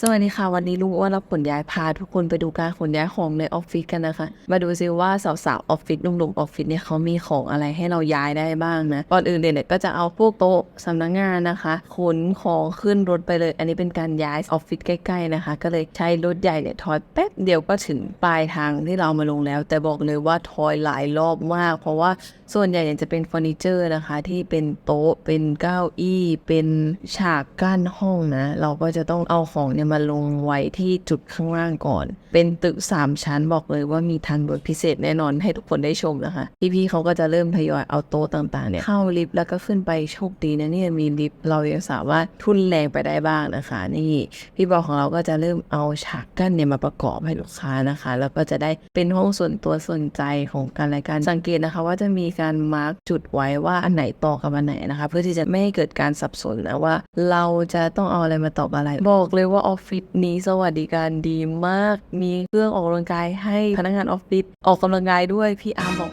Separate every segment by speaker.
Speaker 1: สวัสดีค่ะวันนี้ลุงอ้วนรับขนย้ายพาทุกคนไปดูการขนย้ายของในออฟฟิศกันนะคะ มาดูซิว่าสาวๆออฟฟิศหนุ่มๆออฟฟิศเนี่ยเขามีของอะไรให้เราย้ายได้บ้างนะก่อนอื่นเนี่ยก็จะเอาพวกโต๊ะสำนักงานนะคะขนของขึ้นรถไปเลย อันนี้เป็นการย้ายออฟฟิศใกล้ๆนะคะ ก็เลยใช้รถใหญ่เนี่ยทอยแป๊บเดียวก็ถึงปลายทางที่เรามาลงแล้ว แต่บอกเลยว่าทอยหลายรอบมาก เพราะว่าส่วนใหญ่จะเป็นเฟอร์นิเจอร์นะคะ ที่เป็นโต๊ะเป็นเก้าอี้เป็นฉากกั้นห้องนะ เราก็จะต้องเอาของเนี่ยมาลงไว้ที่จุดข้างล่างก่อน เป็นตึก 3 ชั้นบอกเลยว่ามีทางด่วนพิเศษแน่นอนให้ทุกคนได้ชมนะคะ พี่ๆเขาก็จะเริ่มทยอยเอาโต๊ะต่างๆเนี่ยเข้าลิฟต์แล้วก็ขึ้นไปโชคดีนะเนี่ยมีลิฟต์เรายังสามารถทุนแรงไปได้บ้างนะคะ นี่พี่บอลของเราก็จะเริ่มเอาฉากกั้นเนี่ยมาประกอบให้ลูกค้านะคะ แล้วก็จะได้เป็นห้องส่วนตัวส่วนใจของกันและกันสังเกตนะคะ ว่าจะมีการมาร์กจุดไว้ว่าอันไหนต่อกับอันไหนนะคะ เพื่อที่จะไม่ให้เกิดการสับสนนะว่า เราจะต้องเอาอะไรมาตอบอะไรบอกเลยว่าออฟฟิศนี้สวัสดิการดีมาก มีเครื่องออกกำลังกายให้พนักงานออฟฟิศออกกำลังกายด้วยพี่อาร์มบอก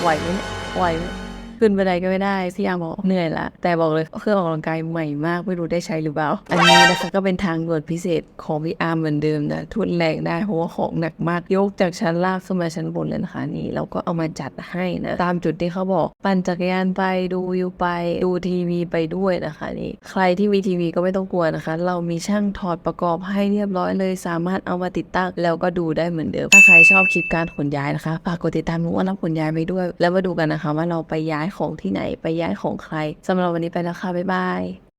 Speaker 1: ไหวไหมเนี่ยไหวไหม ขึ้นบันไดก็ไม่ได้พี่อาร์มบอกเหนื่อยละแต่บอกเลยเครื่องออกกำลังกายใหม่มากไม่รู้ได้ใช้หรือเปล่า อันนี้นะคะก็เป็นทางด่วนพิเศษของพี่อาร์มเหมือนเดิมนะทุนแรงได้เพราะว่าของหนักมากยกจากชั้นล่างขึ้นมาชั้นบนเลยนะคะนี่เราก็เอามาจัดให้นะตามจุดที่เขาบอกปั่นจักรยานไปดูวิวไปดูทีวีไปด้วยนะคะนี่ใครที่มีทีวีก็ไม่ต้องกลัวนะคะ เรามีช่างถอดประกอบให้เรียบร้อยเลย สามารถเอามาติดตั้งแล้วก็ดูได้เหมือนเดิม ถ้าใครชอบคลิปการขนย้ายนะคะฝากกดติดตามนุ้ว่ารับขนย้ายไปด้วย แล้วมาดูกันนะคะว่าเราไปย้ายของที่ไหนไปย้ายของใครสำหรับวันนี้ไปแล้วค่ะบ๊ายบาย